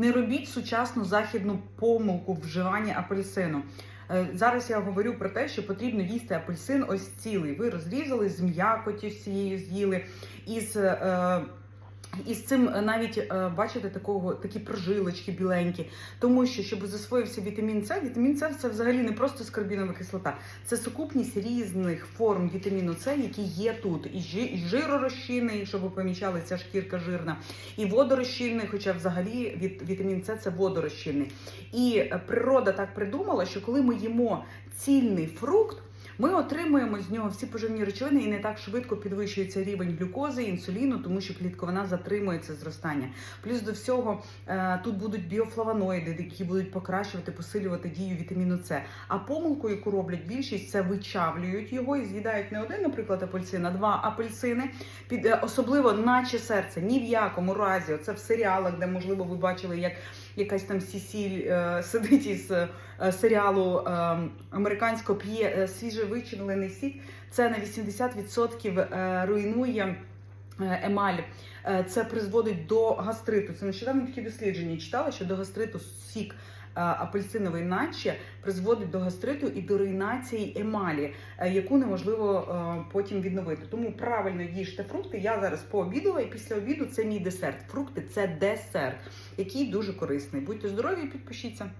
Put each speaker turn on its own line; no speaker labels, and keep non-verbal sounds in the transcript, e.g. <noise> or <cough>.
Не робіть сучасну західну помилку вживання апельсину. Е, Зараз я говорю про те, що потрібно їсти апельсин ось цілий. Ви розрізали з м'якоті всією з'їли із. Е, і з цим е, навіть е, бачите такого такі прожилочки біленькі, тому що щоб засвоївся вітамін С, вітамін С це взагалі не просто скарбінова кислота, це сукупність різних форм вітаміну С, які є тут. І жи- і жиророзчинний, щоб ви помічали, ця шкірка жирна, і водорозчинний, хоча взагалі від вітамін С це водорозчинний. І е, природа так придумала, що коли ми їмо цільний фрукт. Ми отримуємо з нього всі поживні речовини і не так швидко підвищується рівень глюкози, інсуліну, тому що клітковина затримує це зростання. Плюс до всього е, тут будуть біофлавоноїди, які будуть покращувати, посилювати дію вітаміну С. А помилку, яку роблять більшість, це вичавлюють його і з'їдають не один, наприклад, апельсин, а два апельсини, під е, особливо наче серце. Ні в якому разі, це в серіалах, де можливо ви бачили, як якась там сісіль е, <laughs> сидить із е, серіалу е, американського п'є е, свіжевичинений сік. Це на 80% е, руйнує. е, Емаль Е, це призводить до гастриту. Це нещодавно такі дослідження читала, що до гастриту сік апельсиновий наче призводить до гастриту і до руйнації емалі, яку неможливо потім відновити. Тому правильно їжте фрукти. Я зараз пообідала, і після обіду це мій десерт. Фрукти це десерт, який дуже корисний. Будьте здорові підпишіться.